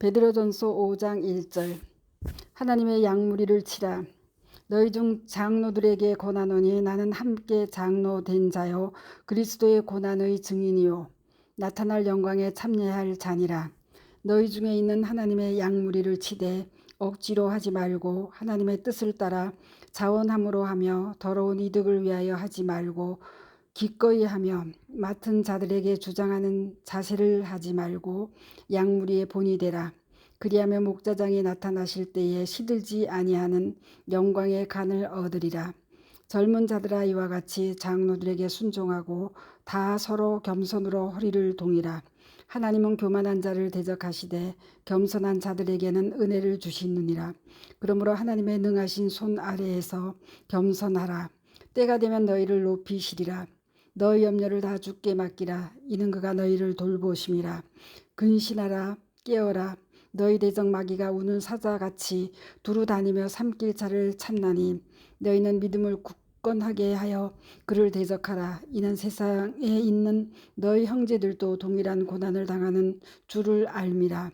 베드로전서 5장 1절. 하나님의 양무리를 치라. 너희 중 장로들에게 권하노니 나는 함께 장로 된 자요. 그리스도의 고난의 증인이요. 나타날 영광에 참여할 자니라. 너희 중에 있는 하나님의 양무리를 치되 억지로 하지 말고 하나님의 뜻을 따라 자원함으로 하며 더러운 이득을 위하여 하지 말고 기꺼이 하며 맡은 자들에게 주장하는 자세를 하지 말고 양무리의 본이 되라. 그리하며 목자장이 나타나실 때에 시들지 아니하는 영광의 간을 얻으리라. 젊은 자들아 이와 같이 장로들에게 순종하고 다 서로 겸손으로 허리를 동이라. 하나님은 교만한 자를 대적하시되 겸손한 자들에게는 은혜를 주시느니라. 그러므로 하나님의 능하신 손 아래에서 겸손하라. 때가 되면 너희를 높이시리라. 너희 염려를 다 주께 맡기라. 이는 그가 너희를 돌보심이라. 근신하라. 깨어라. 너희 대적 마귀가 우는 사자같이 두루 다니며 삼킬 자를 찾나니 너희는 믿음을 굳건하게 하여 그를 대적하라. 이는 세상에 있는 너희 형제들도 동일한 고난을 당하는 줄을 알미라.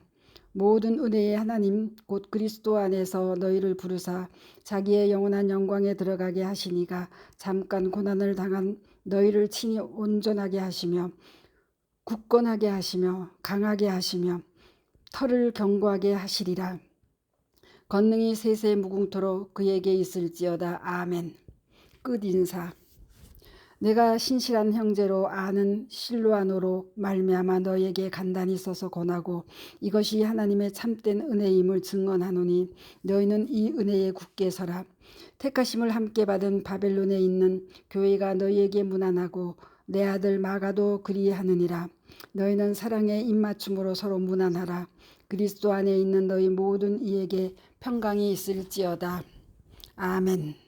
모든 은혜의 하나님 곧 그리스도 안에서 너희를 부르사 자기의 영원한 영광에 들어가게 하시니가 잠깐 고난을 당한 너희를 친히 온전하게 하시며 굳건하게 하시며 강하게 하시며 털을 견고하게 하시리라. 권능이 세세 무궁토록 그에게 있을지어다. 아멘. 끝 인사. 내가 신실한 형제로 아는 실로아노로 말미암아 너에게 간단히 써서 권하고 이것이 하나님의 참된 은혜임을 증언하노니 너희는 이 은혜에 굳게 서라. 택하심을 함께 받은 바벨론에 있는 교회가 너희에게 무난하고 내 아들 마가도 그리하느니라. 너희는 사랑의 입맞춤으로 서로 무난하라. 그리스도 안에 있는 너희 모든 이에게 평강이 있을지어다. 아멘.